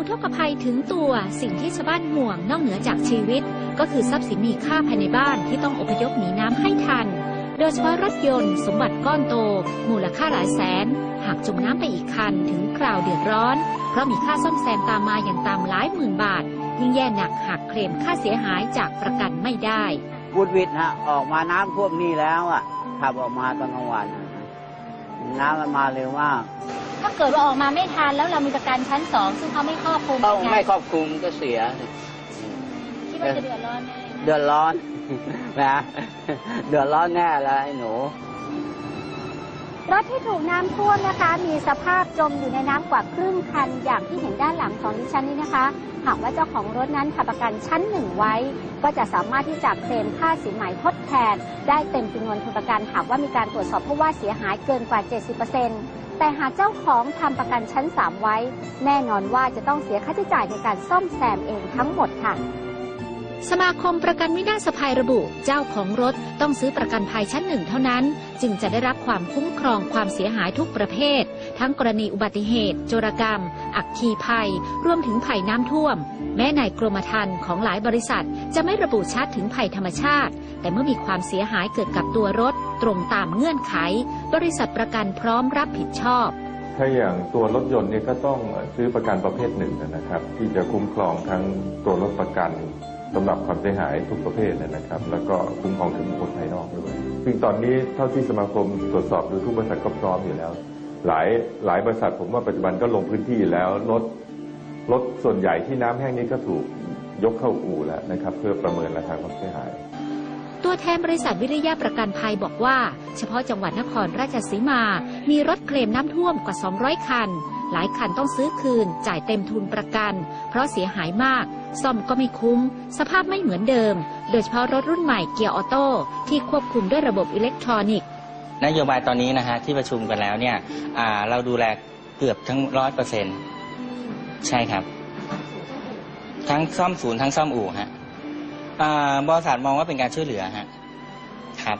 อุทกภัยถึงตัวสิ่งที่ชาวบ้านห่วงนอกเหนือจากชีวิต ก็คือทรัพย์สินมีค่าภายในบ้านที่ต้องอพยพหนีน้ำให้ทัน โดยเฉพาะรถยนต์สมบัติก้อนโต มูลค่าหลายแสน หากจมน้ำไปอีกคันถึงคราวเดือดร้อน เพราะมีค่าซ่อมแซมตามมาอย่างตามหลายหมื่นบาท ยิ่งแย่หนักหากเคลมค่าเสียหายจากประกันไม่ได้วุดวิดฮะออกมาน้ำท่วมนี่แล้วอะขับออกมาตอนกลางวัน น้ำมันมาเร็วมาก ถ้าเกิดว่าออกมาไม่ทันแล้วเรามีประกันชั้นสองซึ่งเขาไม่ครอบคลุมต้องไงไม่ครอบคลุมก็เสียคิดว่าจะเดือดร้อนไหมเดือดร้อนนะเดือดร้อนแน่แล้วไอ้หนู รถที่ถูกน้ำท่วมนะคะ มีสภาพจมอยู่ในน้ำกว่าครึ่งคัน อย่างที่เห็นด้านหลังของดิฉันนี้นะคะ หากว่าเจ้าของรถนั้นทำประกันชั้นหนึ่งไว้ ก็จะสามารถที่จะเคลมค่าสินไหมทดแทน ได้เต็มจำนวนทุนประกันหากว่ามีการตรวจสอบเพราะว่าเสียหายเกินกว่า 70%แต่หากเจ้าของทำประกันชั้น 3 ไว้ แน่นอนว่าจะต้องเสียค่าใช้จ่ายในการซ่อมแซมเองทั้งหมดค่ะ สมาคมประกันวินาศภัยระบุ เจ้าของรถต้องซื้อประกันภัยชั้นหนึ่งเท่านั้น จึงจะได้รับความคุ้มครองความเสียหายทุกประเภท ทั้งกรณีอุบัติเหตุ โจรกรรม อัคคีภัย รวมถึงภัยน้ำท่วม แม้ในกรมธรรม์ของหลายบริษัท จะไม่ระบุชัดถึงภัยธรรมชาติ แต่เมื่อมีความเสียหายเกิดกับตัวรถ ตรงตามเงื่อนไข บริษัทประกันพร้อมรับผิดชอบ ถ้าอย่างตัวรถยนต์เนี่ยก็ต้องซื้อประกันประเภทหนึ่งนะครับ ที่จะคุ้มครองทั้งตัวรถประกันสำหรับความเสียหายทุกประเภทนะครับ แล้วก็คุ้มครองถึงบุคคลภายนอกด้วยซึ่งตอนนี้เท่าที่สมาคมตรวจสอบดูทุกบริษัทก็พร้อมอยู่แล้ว หลายหลายบริษัทผมว่าปัจจุบันก็ลงพื้นที่แล้วรถรถส่วนใหญ่ที่น้ำแห้งนี้ก็ถูกยกเข้าอู่แล้วนะครับ เพื่อประเมินราคาความเสียหาย ตัวแทนบริษัทวิริยะประกันภัยบอกว่า เฉพาะจังหวัดนครราชสีมา มีรถเคลมน้ำท่วมกว่า 200 คัน หลายคันต้องซื้อคืน จ่ายเต็มทุนประกัน เพราะเสียหายมาก ซ่อมก็ไม่คุ้ม สภาพไม่เหมือนเดิม โดยเฉพาะรถรุ่นใหม่เกียร์ออโต้ที่ควบคุมด้วยระบบอิเล็กทรอนิกส์นโยบายตอนนี้นะฮะที่ประชุมกันแล้วเนี่ยเราดูแลเกือบทั้งร้อยเปอร์เซ็นต์ใช่ครับ ทั้งซ่อมศูนย์ทั้งซ่อมอู่ฮะ บริษัทมองว่าเป็นการช่วยเหลือฮะครับ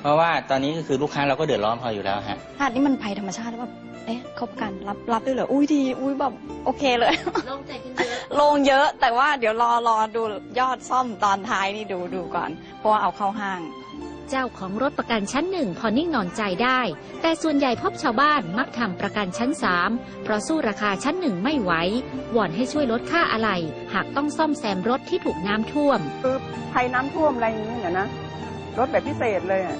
เพราะว่าตอนนี้ก็คือลูกค้าเราก็เดือดร้อนพออยู่แล้วฮะหาดนี่มันภัยธรรมชาติหรือเปล่าเอ๊ะคบกันรับรับด้วยเหรออุ้ยดี อุ้ยแบบโอเคเลย โล่งใจขึ้นเยอะลงเยอะแต่ว่าเดี๋ยวรอรอดูยอดซ่อมตอนท้ายนี่ดูดูก่อน เพราะว่าเอาเข้าห้าง เจ้าของรถประกันชั้นหนึ่งพอนิ่งนอนใจได้ แต่ส่วนใหญ่พบชาวบ้านมักทำประกันชั้นสามเพราะสู้ราคาชั้นหนึ่งไม่ไหววอนให้ช่วยลดค่าอะไรหากต้องซ่อมแซมรถที่ถูกน้ำท่วมคือภัยน้ำท่วมอะไรอย่างนี้เนี่ยนะรถแบบพิเศษเลยอะ